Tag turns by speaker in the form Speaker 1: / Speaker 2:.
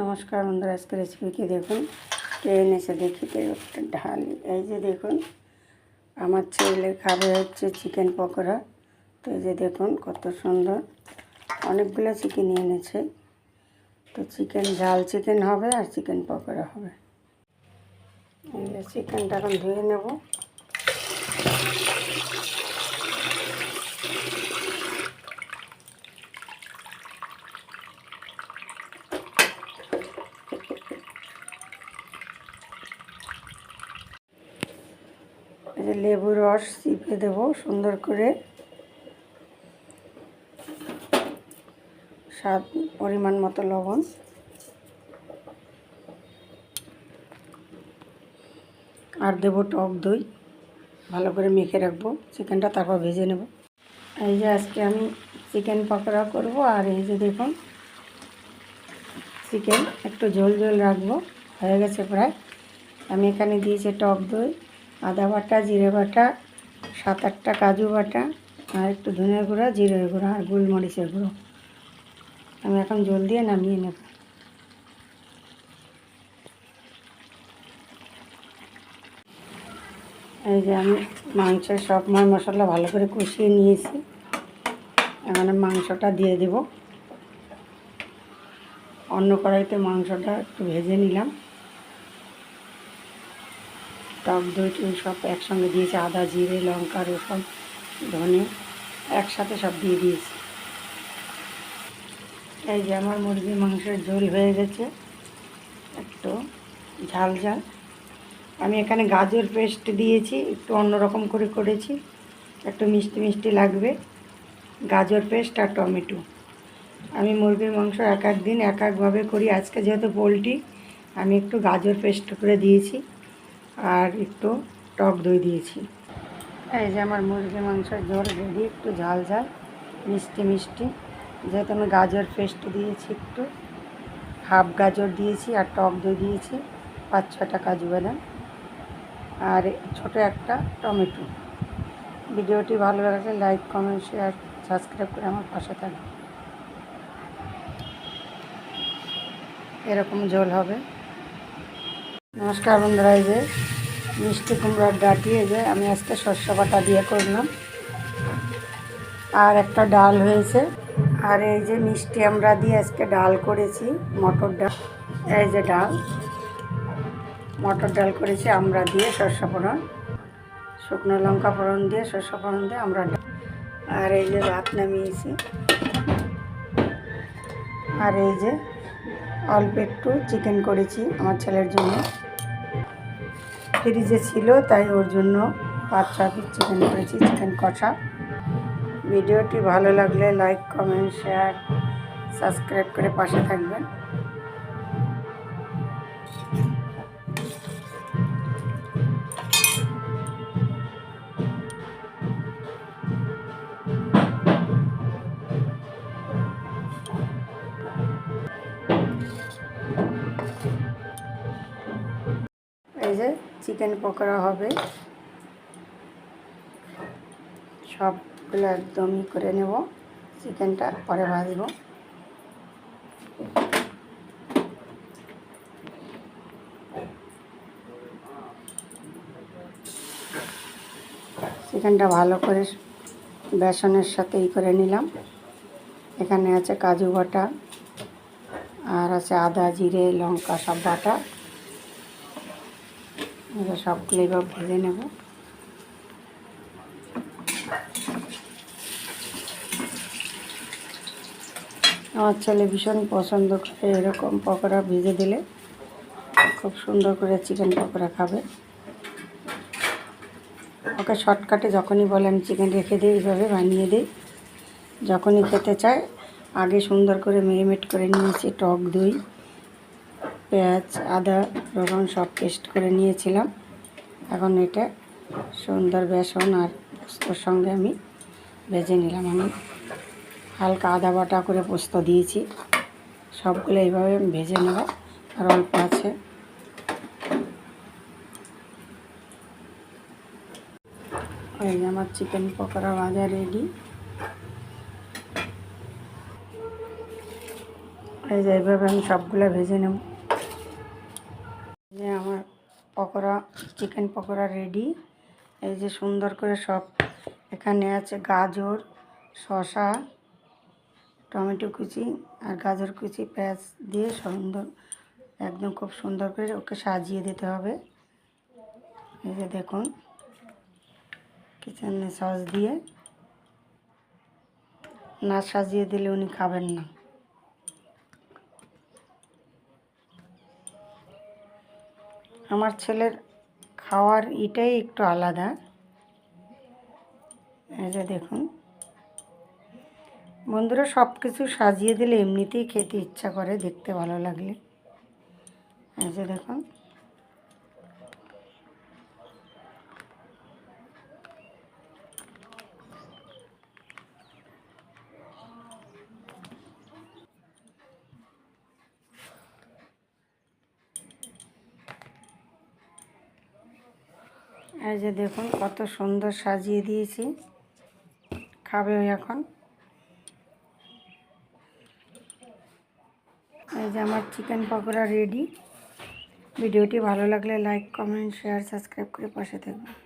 Speaker 1: নমস্কার বন্ধুরা আজকে রেসিপি কি দেখুন? ট্রেন এসে দেখি একটা ঢালি। এই যে দেখুন, আমার ছেলে খাবে হচ্ছে চিকেন পকোড়া। তো এই যে দেখুন, কত সুন্দর। অনেকগুলো চিকেন এনেছে। তো চিকেন ঝাল চিকেন হবে আর চিকেন পকোড়া হবে। চিকেনটা এখন ধুয়ে নেব। যে লেবু রস চিপে দেবো, সুন্দর করে। স্বাদ, পরিমাণ মতো লবণ। আর দেবো টক দই। ভালো করে মেখে রাখব, চিকেনটা তারপর ভেজে নেব। এই যে আজকে আমি চিকেন পকোড়া করব, আর এই যে দেখুন, চিকেন একটু ঝোল ঝোল রাখব, হয়ে গেছে প্রায়। আমি এখানে দিয়েছি টক দই। আদা বাটা, জিরে বাটা, সাত আটটা কাজু বাটা আর একটু ধনের গুঁড়া, জিরে গুঁড়া আর গোলমরিচের গুঁড়ো। আমি এখন জল দিয়ে নামিয়ে নেব। এই যে আমি মাংসের সব মশলা ভালো করে কষিয়ে নিয়েছি। এখন মাংসটা দিয়ে দেব। অন্য কড়াইতে মাংসটা একটু ভেজে নিলাম। টক দই টই সব একসঙ্গে দিয়েছি, আদা, জিরে, লঙ্কা, রসুন, ধনে, একসাথে সব দিয়ে দিয়েছি। এই যে আমার মুরগির মাংসের ঝোল হয়ে গেছে, একটু ঝাল ঝাল। আমি এখানে গাজর পেস্ট দিয়েছি, একটু অন্যরকম করে করেছি, একটু মিষ্টি মিষ্টি লাগবে। গাজর পেস্ট আর টমেটো। আমি মুরগির মাংস এক এক দিন এক একভাবে করি। আজকে যেহেতু পোলট্রি, আমি একটু গাজর পেস্ট করে দিয়েছি। আর একটু টক দই দিয়েছি। এই যে আমার মুরগির মাংসের ঝোল রেডি একটু ঝাল ঝাল, মিষ্টি মিষ্টি। যেহেতু আমি গাজর পেস্ট দিয়েছি একটু হাফ গাজর দিয়েছি আর টক দই দিয়েছি, পাঁচ ছটা কাজু বাদাম আর ছোটো একটা টমেটো। ভিডিওটি ভালো লাগলে লাইক কমেন্ট শেয়ার সাবস্ক্রাইব করে আমার পাশে থাকবে এরকম ঝোল হবে। নমস্কার বন্ধুরা, এই যে মিষ্টি কুমড়ার ডাটি, এই যে আমি আজকে শস্য বাটা দিয়ে করলাম। আর একটা ডাল হয়েছে। আর এই যে মিষ্টি আমরা দিয়ে আজকে ডাল করেছি, মটর ডাল। এই যে ডাল, মটর ডাল করেছি আমরা দিয়ে শস্য ফোড়ন। শুকনো লঙ্কা ফোড়ন দিয়ে শস্য ফোড়ন দিয়ে আমরা আর এই যে ভাত নামিয়েছি। আর এই যে অল্প একটু চিকেন করেছি আমার ছেলের জন্য। ফ্রিজে ছিল, তাই ওর জন্য ছ পিস চিকেন করেছি চিকেন কষা। ভিডিওটি ভালো লাগলে লাইক কমেন্ট শেয়ার সাবস্ক্রাইব করে পাশে থাকবেন। চিকেন পকোড়া হবে। সবগুলো একদমই করে নেব। চিকেনটা পরে ভাজবো। চিকেনটা ভালো করে বেসনের সাথে ই করে নিলাম। এখানে আছে কাজু বাটা, আর আছে আদা, জিরে, লঙ্কা, সব বাটা। এবার সবগুলো এবার ভেজে নেব। আমার ছেলে ভীষণ পছন্দ করে এরকম পকোড়া ভেজে দিলে। খুব সুন্দর করে চিকেন পকোড়া খাবে। ওকে শর্টকাটে যখনই বলে, আমি চিকেন রেখে দিই, এইভাবে বানিয়ে দিই। যখনই খেতে চায়, আগে সুন্দর করে মেরিনেট করে নিয়েছি, টক দই। পেঁয়াজ, আদা রসুন সব পেস্ট করে নিয়েছিলাম। এখন এটা সুন্দর বেসন আর পোস্তর সঙ্গে আমি ভেজে নিলাম। আমি হালকা আদা বাটা করে পোস্ত দিয়েছি। সবগুলো এইভাবে আমি ভেজে নেব। আর অল্প আছে। ওই আমার চিকেন পকোড়া ভাজা রেডি এই যে এইভাবে আমি সবগুলো ভেজে নেব এই যে আমার পকোড়া চিকেন পকোড়া রেডি এই যে সুন্দর করে সব এখানে আছে গাজর, শসা, টমেটো কুচি আর গাজর কুচি পেঁয়াজ দিয়ে সুন্দর, একদম খুব সুন্দর করে ওকে সাজিয়ে দিতে হবে। এই যে দেখুন কিচেন সস দিয়ে। না সাজিয়ে দিলে উনি খাবেন না। আমার ছেলের খাওয়ার এটাই একটু আলাদা। এই যে দেখুন। বন্ধুরা সব কিছু সাজিয়ে দিলে এমনিতেই খেতে ইচ্ছা করে, দেখতে ভালো লাগলে। এই যে দেখুন। এই যে দেখুন, কত সুন্দর সাজিয়ে দিয়েছি। খাবে এখন। এই যে আমার চিকেন পকোড়া রেডি ভিডিওটি ভালো লাগলে লাইক কমেন্ট শেয়ার সাবস্ক্রাইব করে পাশে থাকবেন।